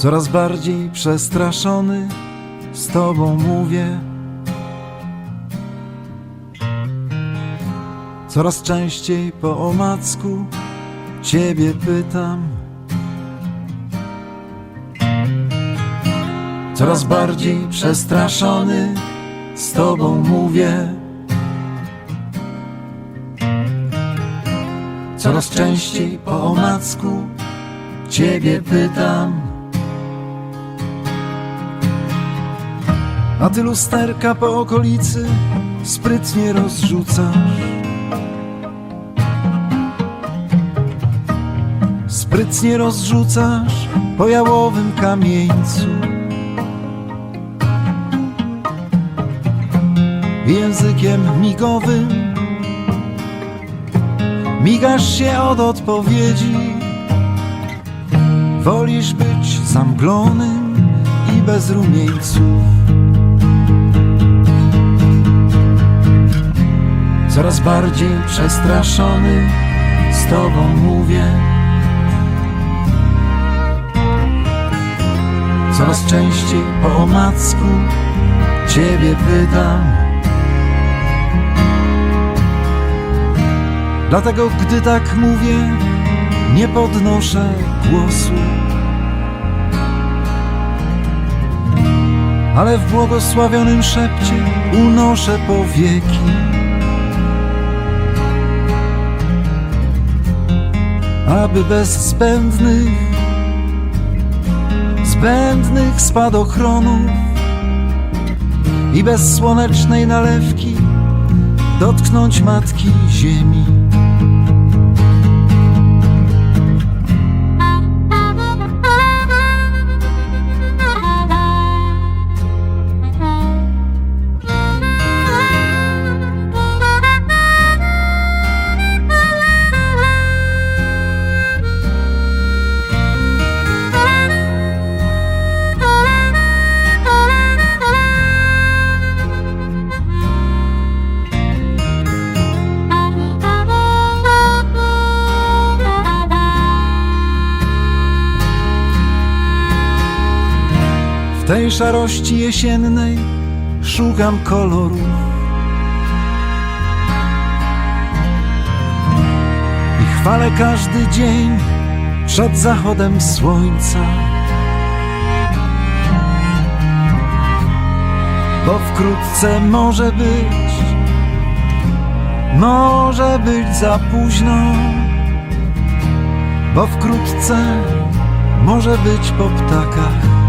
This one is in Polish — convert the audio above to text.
Coraz bardziej przestraszony z tobą mówię. Coraz częściej po omacku ciebie pytam. Coraz bardziej przestraszony z tobą mówię. Coraz częściej po omacku ciebie pytam. A ty lusterka po okolicy sprytnie rozrzucasz. Sprytnie rozrzucasz po jałowym kamieńcu. Językiem migowym migasz się od odpowiedzi. Wolisz być zamglonym i bez rumieńców. Coraz bardziej przestraszony z tobą mówię. Coraz częściej po omacku ciebie pytam. Dlatego gdy tak mówię, nie podnoszę głosu. Ale w błogosławionym szepcie unoszę powieki. Aby bez zbędnych, zbędnych spadochronów i bez słonecznej nalewki dotknąć matki ziemi. Tej szarości jesiennej szukam kolorów. I chwalę każdy dzień przed zachodem słońca. Bo wkrótce może być, może być za późno. Bo wkrótce może być po ptakach.